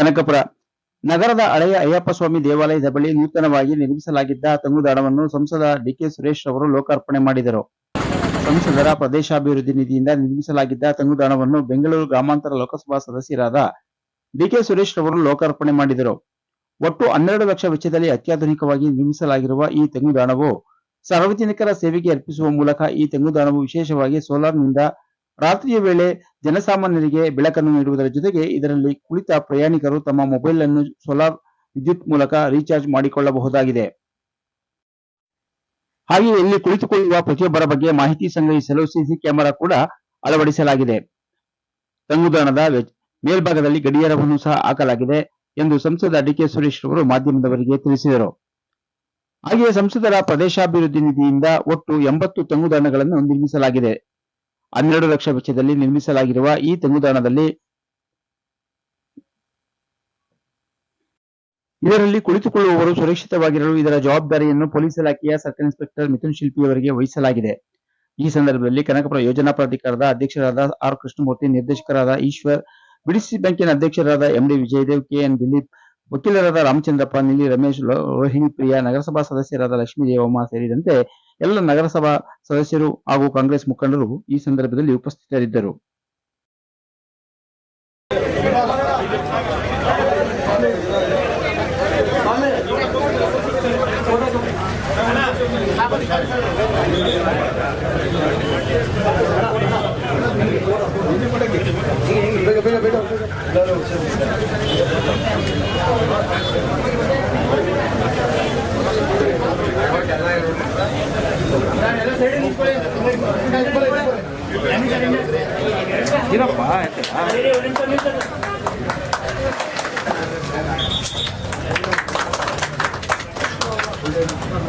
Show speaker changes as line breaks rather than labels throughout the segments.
ಕನಕಪುರ. ನಗರದ ಹಳೆಯ ಅಯ್ಯಪ್ಪ ಸ್ವಾಮಿ ದೇವಾಲಯದ ಬಳಿ ನೂತನವಾಗಿ ನಿರ್ಮಿಸಲಾಗಿದ್ದ ತಂಗುದಾಣವನ್ನು ಸಂಸದ ಡಿಕೆ ಸುರೇಶ್ ಅವರು ಲೋಕಾರ್ಪಣೆ ಮಾಡಿದರು. ಸಂಸದರ ಪ್ರದೇಶಾಭಿವೃದ್ಧಿ ನಿಧಿಯಿಂದ ನಿರ್ಮಿಸಲಾಗಿದ್ದ ತಂಗುದಾಣವನ್ನು ಬೆಂಗಳೂರು ಗ್ರಾಮಾಂತರ ಲೋಕಸಭಾ ಸದಸ್ಯರಾದ ಡಿಕೆ ಸುರೇಶ್ ಅವರು ಲೋಕಾರ್ಪಣೆ ಮಾಡಿದರು. ಒಟ್ಟು ಹನ್ನೆರಡು ಲಕ್ಷ ವೆಚ್ಚದಲ್ಲಿ ಅತ್ಯಾಧುನಿಕವಾಗಿ ನಿರ್ಮಿಸಲಾಗಿರುವ ಈ ತಂಗುದಾಣವು ಸಾರ್ವಜನಿಕರ ಸೇವೆಗೆ ಅರ್ಪಿಸುವ ಮೂಲಕ ಈ ತಂಗುದಾಣವು ವಿಶೇಷವಾಗಿ ಸೋಲಾರ್ನಿಂದ ರಾತ್ರಿಯ ವೇಳೆ ಜನಸಾಮಾನ್ಯರಿಗೆ ಬೆಳಕನ್ನು ನೀಡುವುದರ ಜೊತೆಗೆ ಇದರಲ್ಲಿ ಕುಳಿತ ಪ್ರಯಾಣಿಕರು ತಮ್ಮ ಮೊಬೈಲ್ ಅನ್ನು ಸೋಲಾರ್ ವಿದ್ಯುತ್ ಮೂಲಕ ರೀಚಾರ್ಜ್ ಮಾಡಿಕೊಳ್ಳಬಹುದಾಗಿದೆ. ಹಾಗೆಯೇ ಇಲ್ಲಿ ಕುಳಿತುಕೊಳ್ಳುವ ಪ್ರತಿಯೊಬ್ಬರ ಬಗ್ಗೆ ಮಾಹಿತಿ ಸಂಗ್ರಹಿಸಲು ಸಿಸಿ ಕ್ಯಾಮೆರಾ ಕೂಡ ಅಳವಡಿಸಲಾಗಿದೆ. ತಂಗುದಾಣದ ಮೇಲ್ಭಾಗದಲ್ಲಿ ಗಡಿಯಾರವನ್ನು ಸಹ ಹಾಕಲಾಗಿದೆ ಎಂದು ಸಂಸದ ಡಿಕೆ ಸುರೇಶ್ ಅವರು ಮಾಧ್ಯಮದವರಿಗೆ ತಿಳಿಸಿದರು. ಹಾಗೆಯೇ ಸಂಸದರ ಪ್ರದೇಶಾಭಿವೃದ್ಧಿ ನಿಧಿಯಿಂದ ಒಟ್ಟು ಎಂಬತ್ತು ತಂಗುದಾಣಗಳನ್ನು ನಿರ್ಮಿಸಲಾಗಿದೆ. ಹನ್ನೆರಡು ಲಕ್ಷ ವೆಚ್ಚದಲ್ಲಿ ನಿರ್ಮಿಸಲಾಗಿರುವ ಈ ತಂಗುದಾಣದಲ್ಲಿ ಇದರಲ್ಲಿ ಕುಳಿತುಕೊಳ್ಳುವವರು ಸುರಕ್ಷಿತವಾಗಿರಲು ಇದರ ಜವಾಬ್ದಾರಿಯನ್ನು ಪೊಲೀಸ್ ಇಲಾಖೆಯ ಸರ್ಕಲ್ ಇನ್ಸ್ಪೆಕ್ಟರ್ ಮಿಥುನ್ ಶಿಲ್ಪಿ ಅವರಿಗೆ ವಹಿಸಲಾಗಿದೆ. ಈ ಸಂದರ್ಭದಲ್ಲಿ ಕನಕಪುರ ಯೋಜನಾ ಪ್ರಾಧಿಕಾರದ ಅಧ್ಯಕ್ಷರಾದ ಆರ್ ಕೃಷ್ಣಮೂರ್ತಿ, ನಿರ್ದೇಶಕರಾದ ಈಶ್ವರ್, ಬಿಡಿಸಿ ಬ್ಯಾಂಕಿನ ಅಧ್ಯಕ್ಷರಾದ ಎಂಡಿ ವಿಜಯದೇವ್ ಕೆಎನ್ ದಿಲೀಪ್, ವಕೀಲರಾದ ರಾಮಚಂದ್ರಪ್ಪ, ನಿಲಿ ರಮೇಶ್ ರೋಹಿಣಿ ಪ್ರಿಯಾ, ನಗರಸಭಾ ಸದಸ್ಯರಾದ ಲಕ್ಷ್ಮೀ ದೇವಮ್ಮ ಸೇರಿದಂತೆ ಎಲ್ಲ ನಗರಸಭಾ ಸದಸ್ಯರು ಹಾಗೂ ಕಾಂಗ್ರೆಸ್ ಮುಖಂಡರು ಈ ಸಂದರ್ಭದಲ್ಲಿ ಉಪಸ್ಥಿತರಿದ್ದರು.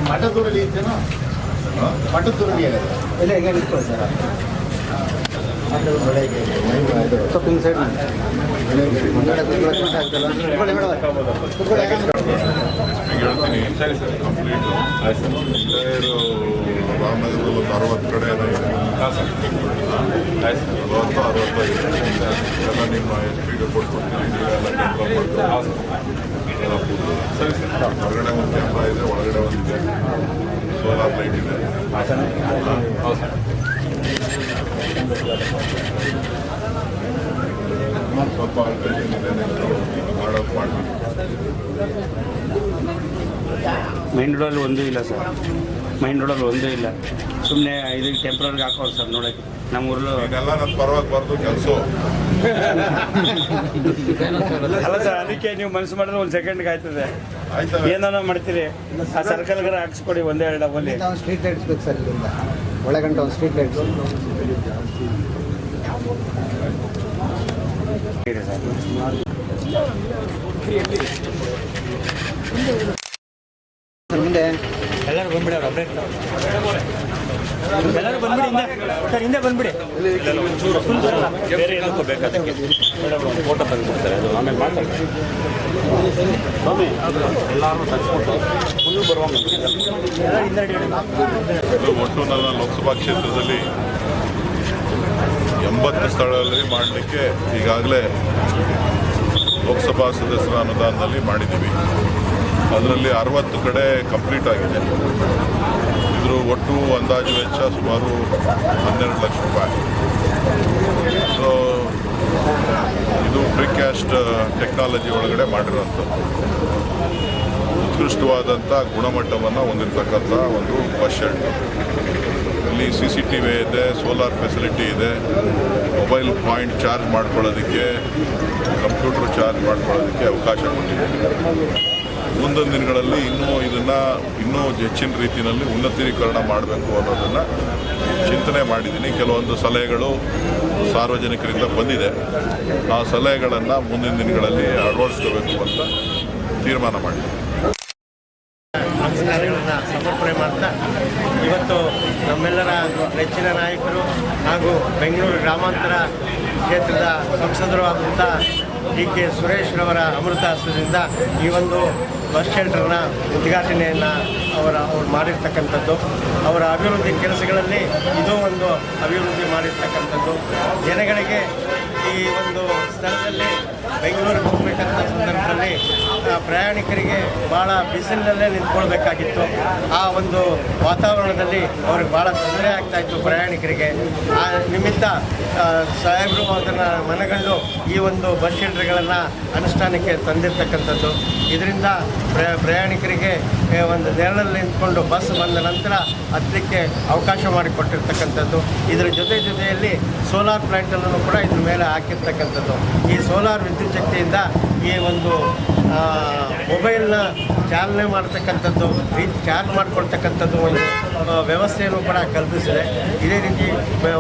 ಮಠದೂರಲ್ಲಿ ಇದ್ದೇನೋ? ಮಠದೂರಲ್ಲಿ
ಇಲ್ಲ ಹೆಂಗೆ ನಿಂತ್ಕೊಳ್ಳಿ ಸರ್. ಸ್ವಲ್ಪ ಹಿಂಗೆ ಸೈಡ್.
ಈಗ ಹೇಳ್ತೀನಿ ಸರಿ ಸರ್ ಕಂಪ್ಲೀಟ್ ಒಂದು ಅರವತ್ತು ಕಡೆ ಏನೋ ಇದೆ. ಎಲ್ಲ ನಿಮ್ಮ ಎಸ್ ಪಿಗೆ ಕೊಟ್ಬಿಡ್ತೀನಿ ನೀವೆಲ್ಲ ಕಂಟ್ರೋಲ್ ಮಾಡ್ಕೊಂಡು ಎಲ್ಲ ಕೂತ್ಕೊಳ್ಳಿ. ಸರಿ ಸರ್ ಹೊರಗಡೆ ಒಂದು ಕ್ಯಾಮ್ರಾ ಇದೆ ಒಳಗಡೆ ಒಂದಿದೆ ಸೋಲಾರ್ ಲೈಟ್ ಇದೆ ಹೌದು ಸರ್ ಸ್ವಲ್ಪ ಅಲ್ಟ್ರೇಷನ್ ಇದೆ ನೆಕ್ಸ್ಟ್ ಮಾಡೋದು ಮಾಡ್ತೀನಿ
ಮೈನ್ ರೋಡಲ್ಲಿ ಒಂದೂ ಇಲ್ಲ ಸರ್ ಮೈನ್ ರೋಡಲ್ಲಿ ಒಂದೂ ಇಲ್ಲ. ಸುಮ್ಮನೆ ಇದಕ್ಕೆ ಟೆಂಪ್ರರಿಗೆ ಹಾಕೋರು ಸರ್ ನೋಡೋಕ್ಕೆ ನಮ್ಮ ಊರಲ್ಲೂ
ಇದೆಲ್ಲ ನನ್ನ ಪರವಾಗಿ ಬರ್ದು ಕೆಲಸ.
ಅಲ್ಲ ಸರ್ ಅದಕ್ಕೆ ನೀವು ಮನಸ್ಸು ಮಾಡಿದ್ರೆ ಒಂದು ಸೆಕೆಂಡ್ಗೆ ಆಯ್ತದೆ.
ಏನಾರ
ಏನಾನ ಮಾಡ್ತೀರಿ? ಆ ಸರ್ಕಲ್ಗಾರ ಹಾಕ್ಸ್ಕೊಡಿ ಒಂದೇ ಎರಡು ಡಬ್ಬಲ್ಲಿ
ಸ್ಟ್ರೀಟ್ ಲೈಟ್ಸ್ ಬೇಕು ಸರ್ ಇಲ್ಲಿಂದ. ಒಳಗಂಟ ಒಂದು ಸ್ಟ್ರೀಟ್ ಲೈಟ್ಸ್
ಸರ್. ಬಂದ್ಬಿಡಿ ಅವ್ರು ಅಪ್ಡೇಟ್ ಎಲ್ಲರೂ ಬಂದ್ಬಿಡಿ ಹಿಂದೆ. ಸರ್ ಹಿಂದೆ ಬಂದ್ಬಿಡಿ. ಬೇರೆ ಏನಕ್ಕೂ ಬೇಕಾದಕ್ಕೆ. ಫೋಟೋ ತೆಗೆದುಕೊಡ್ತಾರೆ ಅದು ಆಮೇಲೆ ಮಾತಾಡ್ತಾರೆ ಸ್ವಾಮಿ ಎಲ್ಲರೂ ತಗ್ಸ್ಬಿಟ್ಟು ಮುಂದೆ ಬರುವಂಗೆ ಹಿಂದೆ
ಇದು ಒಟ್ಟು ನನ್ನ ಲೋಕಸಭಾ ಕ್ಷೇತ್ರದಲ್ಲಿ ಎಂಬತ್ತು ಸ್ಥಳಗಳಲ್ಲಿ ಮಾಡಲಿಕ್ಕೆ ಈಗಾಗಲೇ ಲೋಕಸಭಾ ಸದಸ್ಯರ ಅನುದಾನದಲ್ಲಿ ಮಾಡಿದ್ದೀವಿ. ಅದರಲ್ಲಿ ಅರವತ್ತು ಕಡೆ ಕಂಪ್ಲೀಟ್ ಆಗಿದೆ. ಇದ್ರ ಒಟ್ಟು ಅಂದಾಜು ವೆಚ್ಚ ಸುಮಾರು ಹನ್ನೆರಡು ಲಕ್ಷ ರೂಪಾಯಿ. ಸೊ ಇದು ಪ್ರಿಕ್ಯಾಸ್ಟ್ ಟೆಕ್ನಾಲಜಿ ಒಳಗಡೆ ಮಾಡಿರೋಂಥದ್ದು. ಉತ್ಕೃಷ್ಟವಾದಂಥ ಗುಣಮಟ್ಟವನ್ನು ಹೊಂದಿರತಕ್ಕಂಥ ಒಂದು ಬಸ್ ಶೆಡ್ ಇಲ್ಲಿ ಸಿ ಸಿ ಟಿ ವಿ ಇದೆ ಸೋಲಾರ್ ಫೆಸಿಲಿಟಿ ಇದೆ. ಮೊಬೈಲ್ ಪಾಯಿಂಟ್ ಚಾರ್ಜ್ ಮಾಡ್ಕೊಳ್ಳೋದಕ್ಕೆ ಕಂಪ್ಯೂಟರ್ ಚಾರ್ಜ್ ಮಾಡ್ಕೊಳ್ಳೋದಕ್ಕೆ ಅವಕಾಶ ಕೊಟ್ಟಿದೆ. ಮುಂದಿನ ದಿನಗಳಲ್ಲಿ ಇನ್ನೂ ಇದನ್ನು ಇನ್ನೂ ಹೆಚ್ಚಿನ ರೀತಿಯಲ್ಲಿ ಉನ್ನತೀಕರಣ ಮಾಡಬೇಕು ಅನ್ನೋದನ್ನು ಚಿಂತನೆ ಮಾಡಿದ್ದೀನಿ. ಕೆಲವೊಂದು ಸಲಹೆಗಳು ಸಾರ್ವಜನಿಕರಿಂದ ಬಂದಿದೆ. ಆ ಸಲಹೆಗಳನ್ನು ಮುಂದಿನ ದಿನಗಳಲ್ಲಿ ಅಳವಡಿಸ್ಕೋಬೇಕು ಅಂತ ತೀರ್ಮಾನ
ನಮಸ್ಕಾರಗಳನ್ನು ಸಮರ್ಪಣೆ ಮಾಡ್ತಾ ಇವತ್ತು ನಮ್ಮೆಲ್ಲರ ನೆಚ್ಚಿನ ನಾಯಕರು ಹಾಗೂ ಬೆಂಗಳೂರು ಗ್ರಾಮಾಂತರ ಕ್ಷೇತ್ರದ ಸಂಸದರು ಆದಂಥ ಡಿ ಕೆ ಸುರೇಶ್ರವರ ಅಮೃತಾಸ್ತ್ರದಿಂದ ಈ ಒಂದು ಬಸ್ ಶೆಲ್ಟರ್ನ ಉದ್ಘಾಟನೆಯನ್ನು ಅವರ ಅವ್ರು ಮಾಡಿರ್ತಕ್ಕಂಥದ್ದು. ಅವರ ಅಭಿವೃದ್ಧಿ ಕೆಲಸಗಳಲ್ಲಿ ಇದೂ ಒಂದು ಅಭಿವೃದ್ಧಿ ಮಾಡಿರ್ತಕ್ಕಂಥದ್ದು. ಜನಗಳಿಗೆ ಈ ಒಂದು ಸ್ಥಳದಲ್ಲಿ ಬೆಂಗಳೂರಿಗೆ ಹೋಗ್ಬೇಕಂತ ಸಂದರ್ಭದಲ್ಲಿ ಪ್ರಯಾಣಿಕರಿಗೆ ಭಾಳ ಬಿಸಿಲಿನಲ್ಲೇ ನಿಂತ್ಕೊಳ್ಬೇಕಾಗಿತ್ತು. ಆ ಒಂದು ವಾತಾವರಣದಲ್ಲಿ ಅವ್ರಿಗೆ ಭಾಳ ತೊಂದರೆ ಆಗ್ತಾಯಿತ್ತು ಪ್ರಯಾಣಿಕರಿಗೆ. ಆ ನಿಮಿತ್ತ ಸಾಹೇಬರು ಅದನ್ನು ಮನಗಂಡು ಈ ಒಂದು ಬಸ್ ಶೆಲ್ಟರ್ಗಳನ್ನು ಅನುಷ್ಠಾನಕ್ಕೆ ತಂದಿರ್ತಕ್ಕಂಥದ್ದು. ಇದರಿಂದ ಪ್ರ- ಪ್ರಯಾಣಿಕರಿಗೆ ಒಂದು ನೆರಳಲ್ಲಿ ನಿಂತ್ಕೊಂಡು ಬಸ್ ಬಂದ ನಂತರ ಹತ್ತಲಿಕ್ಕೆ ಅವಕಾಶ ಮಾಡಿಕೊಟ್ಟಿರ್ತಕ್ಕಂಥದ್ದು. ಇದರ ಜೊತೆ ಜೊತೆಯಲ್ಲಿ ಸೋಲಾರ್ ಪ್ಲ್ಯಾಂಟನ್ನು ಕೂಡ ಇದ್ರ ಮೇಲೆ ಹಾಕಿರ್ತಕ್ಕಂಥದ್ದು. ಈ ಸೋಲಾರ್ ವಿದ್ಯುತ್ ಶಕ್ತಿಯಿಂದ ಈ ಒಂದು ಮೊಬೈಲ್ನ ಚಾಲನೆ ಮಾಡ್ತಕ್ಕಂಥದ್ದು ಚಾರ್ಜ್ ಮಾಡ್ಕೊಳ್ತಕ್ಕಂಥದ್ದು ಒಂದು ವ್ಯವಸ್ಥೆಯನ್ನು ಕೂಡ ಕಲ್ಪಿಸಿದೆ. ಇದೇ ರೀತಿ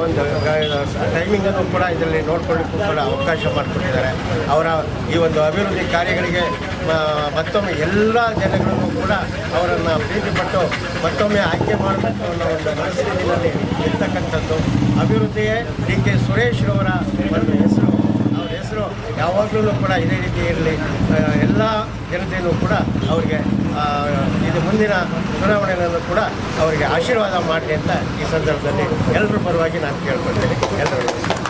ಒಂದು ಟೈಮಿಂಗನ್ನು ಕೂಡ ಇದರಲ್ಲಿ ನೋಡ್ಕೊಳ್ಳಿಕ್ಕೂ ಕೂಡ ಅವಕಾಶ ಮಾಡಿಕೊಟ್ಟಿದ್ದಾರೆ. ಅವರ ಈ ಒಂದು ಅಭಿವೃದ್ಧಿ ಕಾರ್ಯಗಳಿಗೆ ಮತ್ತೊಮ್ಮೆ ಎಲ್ಲ ಜನಗಳನ್ನು ಕೂಡ ಅವರನ್ನು ಪ್ರೀತಿಪಟ್ಟು ಮತ್ತೊಮ್ಮೆ ಆಯ್ಕೆ ಮಾಡಬೇಕು ಅನ್ನೋ ಒಂದು ಮನಸ್ಸಿನಲ್ಲಿ ಇರ್ತಕ್ಕಂಥದ್ದು. ಅಭಿವೃದ್ಧಿಯೇ ಡಿ ಕೆ ಸುರೇಶ್ ಅವರ ಹೆಸರು. ಹೆಸರು ಯಾವಾಗಲೂ ಕೂಡ ಇದೇ ರೀತಿ ಇರಲಿ. ಎಲ್ಲ ಜನತೆಯೂ ಕೂಡ ಅವರಿಗೆ ಇದು ಮುಂದಿನ ಚುನಾವಣೆಯಲ್ಲೂ ಕೂಡ ಅವರಿಗೆ ಆಶೀರ್ವಾದ ಮಾಡಲಿ ಅಂತ ಈ ಸಂದರ್ಭದಲ್ಲಿ ಎಲ್ಲರ ಪರವಾಗಿ ನಾನು ಕೇಳ್ಕೊಳ್ತೇನೆ. ಎಲ್ಲರಿಗೂ